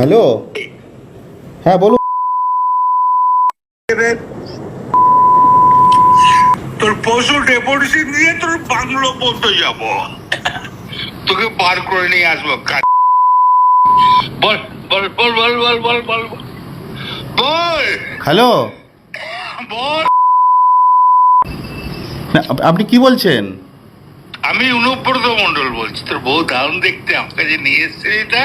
Hello? হ্যাঁ বলুন। তোর পশু ডেপুটেশন দিয়ে তোর বাংলো পর্যন্ত যাব। তোকে বার করে নিয়ে আসব বল বল বল বল বল বল বল বল। বল। হ্যালো? বল। আপনি কি বলছেন? আমি অনুব্রত মন্ডল বলছি। তোর বউ দারুণ দেখতে আমার কাছে নিয়ে এসছে এটা।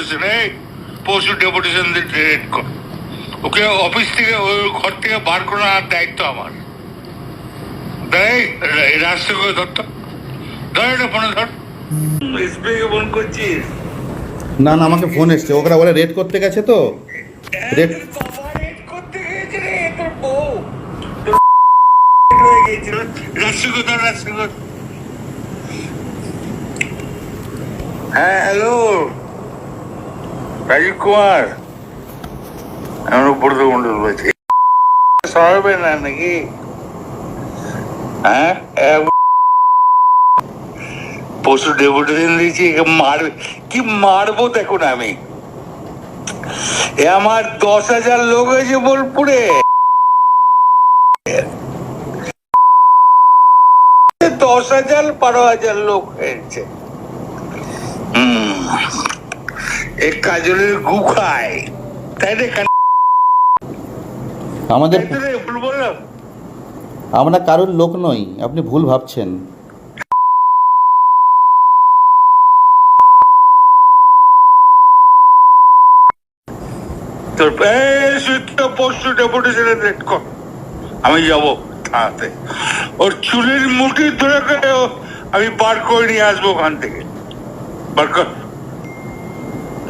ডেপুটেশন এই পশু ডেপুটেশন রেড কর। ওকে অফিস থেকে ওই ঘর থেকে বার করার দায়িত্ব আমার। দেখ রাস্তা করে ধরতো ধর এটা ফোনে ধর। ফোন করছিস? না না আমাকে ফোন এসছে। ওরা বলে রেড করতে গেছে তো। রেড রেড করতে রে তোর বউ। হয়ে হ্যাঁ হ্যালো அவனுக்கு கொண்டு போச்சு அன்னைக்கு পশু দিয়েছি মার কি মারবো দেখুন আমি এ আমার দশ হাজার লোক হয়েছে বোলপুরে দশ হাজার বারো হাজার লোক হয়েছে হম এ কাজলের গু খায়। তাই রে আমাদের ভুল বললাম। আমরা কারোর লোক নই আপনি ভুল ভাবছেন। আমি যাব থানাতে ওর চুলের মুঠি ধরে আমি বার করে নিয়ে আসব ওখান থেকে। বার কর।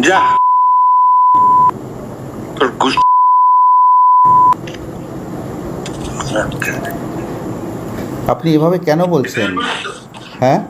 যা তোর গুস আপনি এভাবে কেন বলছেন হ্যাঁ